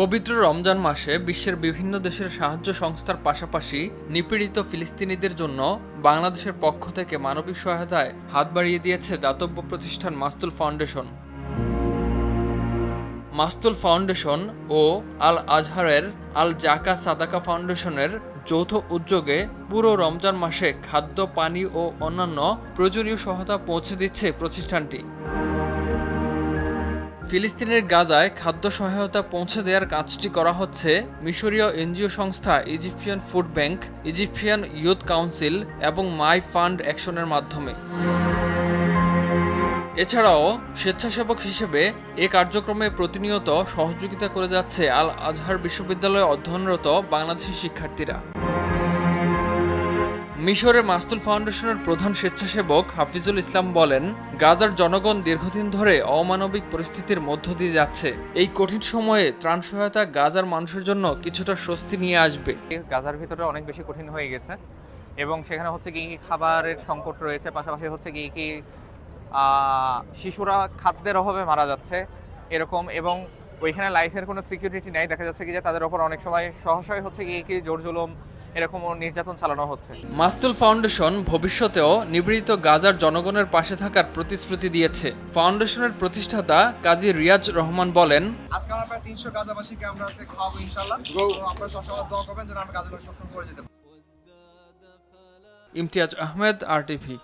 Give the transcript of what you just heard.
পবিত্র রমজান মাসে বিশ্বের বিভিন্ন দেশের সাহায্য সংস্থার পাশাপাশি নিপীড়িত ফিলিস্তিনিদের জন্য বাংলাদেশের পক্ষ থেকে মানবিক সহায়তায় হাত বাড়িয়ে দিয়েছে দাতব্য প্রতিষ্ঠান মাস্তুল ফাউন্ডেশন। মাস্তুল ফাউন্ডেশন ও আল আজহারের আল জাকা সাদাকা ফাউন্ডেশনের যৌথ উদ্যোগে পুরো রমজান মাসে খাদ্য, পানি ও অন্যান্য প্রয়োজনীয় সহায়তা পৌঁছে দিচ্ছে প্রতিষ্ঠানটি। ফিলিস্তিনের গাজায় খাদ্য সহায়তা পৌঁছে দেওয়ার কাজটি করা হচ্ছে মিশরীয় এনজিও সংস্থা Egyptian food bank, Egyptian youth council এবং মাই ফান্ড অ্যাকশনের মাধ্যমে। এছাড়াও স্বেচ্ছাসেবক হিসেবে এ কার্যক্রমে প্রতিনিয়ত সহযোগিতা করে যাচ্ছে আল আজহার বিশ্ববিদ্যালয়ে অধ্যয়নরত বাংলাদেশি শিক্ষার্থীরা। মিশরের মাস্তুল ফাউন্ডেশনের প্রধান স্বেচ্ছাসেবক হাফিজুল ইসলাম বলেন, গাজার জনগণ দীর্ঘদিন ধরে অমানবিক পরিস্থিতির মধ্য দিয়ে যাচ্ছে। এই কঠিন সময়ে ত্রাণ সহায়তা গাজার মানুষের জন্য কিছুটা স্বস্তি নিয়ে আসবে। গাজার ভিতরে অনেক বেশি কঠিন হয়ে গেছে এবং সেখানে হচ্ছে কি কি খাবারের সংকট রয়েছে, পাশাপাশি হচ্ছে কি কি শিশুরা খাদ্যের অভাবে মারা যাচ্ছে এরকম এবং ওইখানে লাইফের কোনো সিকিউরিটি নেই। দেখা যাচ্ছে কি যে তাদের ওপর অনেক সময় সহসায় হচ্ছে কি কি জোর জুলুম এরকম নির্যাতন চালানো হচ্ছে। মাস্তুল ফাউন্ডেশন ভবিষ্যতেও নিবৃত গাজার জনগণের পাশে থাকার প্রতিশ্রুতি দিয়েছে। ফাউন্ডেশনের প্রতিষ্ঠাতা কাজী রিয়াজ রহমান বলেন আজকে আমরা প্রায় তিনশো গাজাবাসীকে আমরা আছে খাওয়াবো ইনশাল্লাহ আপনারা সবসময় দোয়া করবেন যেন আমরা গাজাগুলো সফল করে যেতে পারি। ইমতিয়াজ আহমেদ আর টিভি